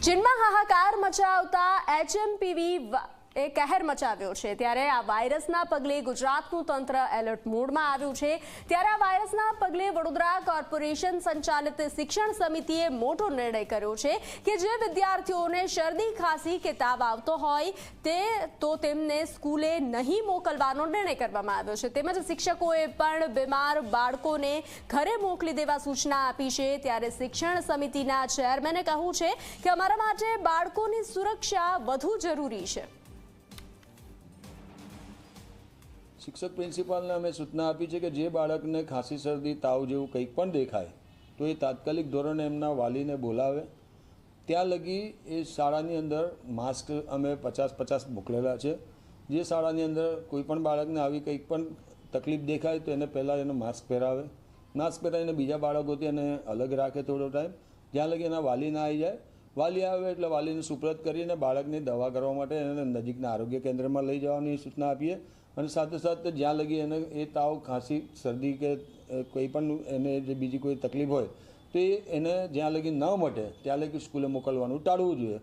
ચીનમાં હાહાકાર મચાવતા એચએમપીવી એ કહેર મચાવ્યો છે. ત્યારે આ વાયરસના પગલે ગુજરાતનું તંત્ર એલર્ટ મોડમાં આવ્યું છે. ત્યારે આ વાયરસના પગલે વડોદરા કોર્પોરેશન સંચાલિત શિક્ષણ સમિતિએ મોટો નિર્ણય કર્યો છે કે જે વિદ્યાર્થીઓને શરદી, ખાંસી કે તાવ આવતો હોય તે તો તેમને સ્કૂલે નહીં મોકલવાનો નિર્ણય કરવામાં આવ્યો છે. તેમજ શિક્ષકોએ પણ બીમાર બાળકોને ઘરે મોકલી દેવા સૂચના આપી છે. ત્યારે શિક્ષણ સમિતિના ચેરમેને કહ્યું છે કે અમારા માટે બાળકોની સુરક્ષા વધુ જરૂરી છે. શિક્ષક પ્રિન્સિપાલને અમે સૂચના આપી છે કે જે બાળકને ખાંસી, શરદી, તાવ જેવું કંઈક પણ દેખાય, તો એ તાત્કાલિક ધોરણે એમના વાલીને બોલાવે. ત્યાં લગી એ શાળાની અંદર માસ્ક અમે પચાસ પચાસ મોકલેલા છે. જે શાળાની અંદર કોઈ પણ બાળકને આવી કંઈક પણ તકલીફ દેખાય, તો એને પહેલાં એને માસ્ક પહેરાવે. માસ્ક પહેરાવીને બીજા બાળકોથી એને અલગ રાખે થોડો ટાઈમ. જ્યાં લગી એના વાલી ના આવી જાય. વાલી આવે એટલે વાલીને સુપ્રત કરીને બાળકની દવા કરવા માટે એને નજીકના આરોગ્ય કેન્દ્રમાં લઈ જવાની સૂચના આપીએ. અને સાથે સાથે જ્યાં લગી એને એ તાવ, ખાંસી, શરદી કે કોઈ પણ એને જે બીજી કોઈ તકલીફ હોય, તો એને જ્યાં લગી ન મટે, ત્યાં લગી સ્કૂલે મોકલવાનું ટાળવું જોઈએ.